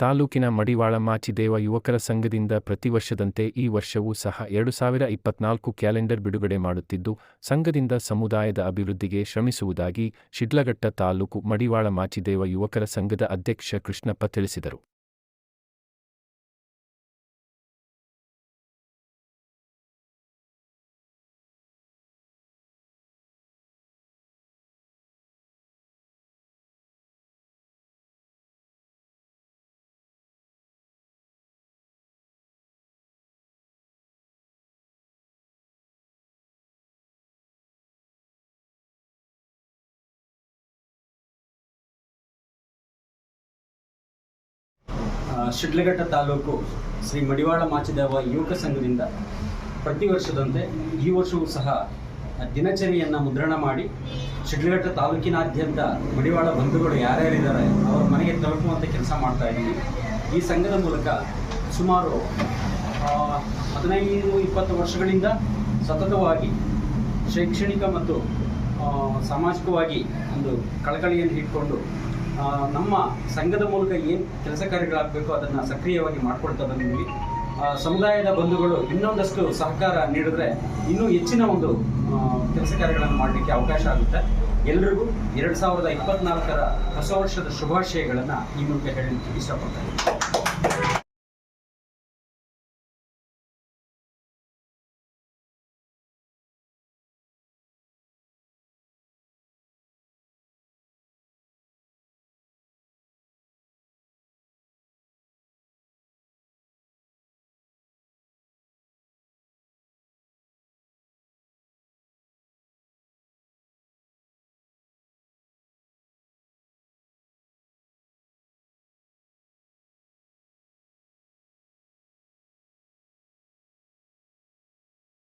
ತಾಲೂಕಿನ ಮಡಿವಾಳ ಮಾಚಿದೇವ ಯುವಕರ ಸಂಘದಿಂದ ಪ್ರತಿ ವರ್ಷದಂತೆ ಈ ವರ್ಷವೂ ಸಹ ಎರಡು ಸಾವಿರ ಇಪ್ಪತ್ನಾಲ್ಕು ಕ್ಯಾಲೆಂಡರ್ ಬಿಡುಗಡೆ ಮಾಡುತ್ತಿದ್ದು, ಸಂಘದಿಂದ ಸಮುದಾಯದ ಅಭಿವೃದ್ಧಿಗೆ ಶ್ರಮಿಸುವುದಾಗಿ ಶಿಡ್ಲಘಟ್ಟ ತಾಲೂಕು ಮಡಿವಾಳ ಮಾಚಿದೇವ ಯುವಕರ ಸಂಘದ ಅಧ್ಯಕ್ಷ ಕೃಷ್ಣಪ್ಪ ತಿಳಿಸಿದರು. ಶಿಡ್ಲಘಟ್ಟ ತಾಲೂಕು ಶ್ರೀ ಮಡಿವಾಳ ಮಾಚಿದೇವ ಯುವಕ ಸಂಘದಿಂದ ಪ್ರತಿ ವರ್ಷದಂತೆ ಈ ವರ್ಷವೂ ಸಹ ದಿನಚರಿಯನ್ನು ಮುದ್ರಣ ಮಾಡಿ ಶಿಡ್ಲಘಟ್ಟ ತಾಲೂಕಿನಾದ್ಯಂತ ಮಡಿವಾಳ ಬಂಧುಗಳು ಯಾರ್ಯಾರಿದ್ದಾರೆ ಅವರ ಮನೆಗೆ ತಲುಪುವಂಥ ಕೆಲಸ ಮಾಡ್ತಾ ಇದ್ದೀವಿ. ಈ ಸಂಘದ ಮೂಲಕ ಸುಮಾರು ಹದಿನೈದು, ಇಪ್ಪತ್ತು ವರ್ಷಗಳಿಂದ ಸತತವಾಗಿ ಶೈಕ್ಷಣಿಕ ಮತ್ತು ಸಾಮಾಜಿಕವಾಗಿ ಒಂದು ಕಳಕಳಿಯನ್ನು ಇಟ್ಕೊಂಡು ನಮ್ಮ ಸಂಘದ ಮೂಲಕ ಏನು ಕೆಲಸ ಕಾರ್ಯಗಳಾಗಬೇಕು ಅದನ್ನು ಸಕ್ರಿಯವಾಗಿ ಮಾಡಿಕೊಳ್ತಾ ಬಂದಿದ್ವಿ ಸಮುದಾಯದ ಬಂಧುಗಳು ಇನ್ನೊಂದಷ್ಟು ಸಹಕಾರ ನೀಡಿದ್ರೆ ಇನ್ನೂ ಹೆಚ್ಚಿನ ಒಂದು ಕೆಲಸ ಕಾರ್ಯಗಳನ್ನು ಮಾಡಲಿಕ್ಕೆ ಅವಕಾಶ ಆಗುತ್ತೆ. ಎಲ್ರಿಗೂ ಎರಡು ಸಾವಿರದ ಇಪ್ಪತ್ನಾಲ್ಕರ ಹೊಸ ವರ್ಷದ ಶುಭಾಶಯಗಳನ್ನು ಈ ಮೂಲಕ ಹೇಳಲಿಕ್ಕೆ ಇಷ್ಟಪಡ್ತೇನೆ.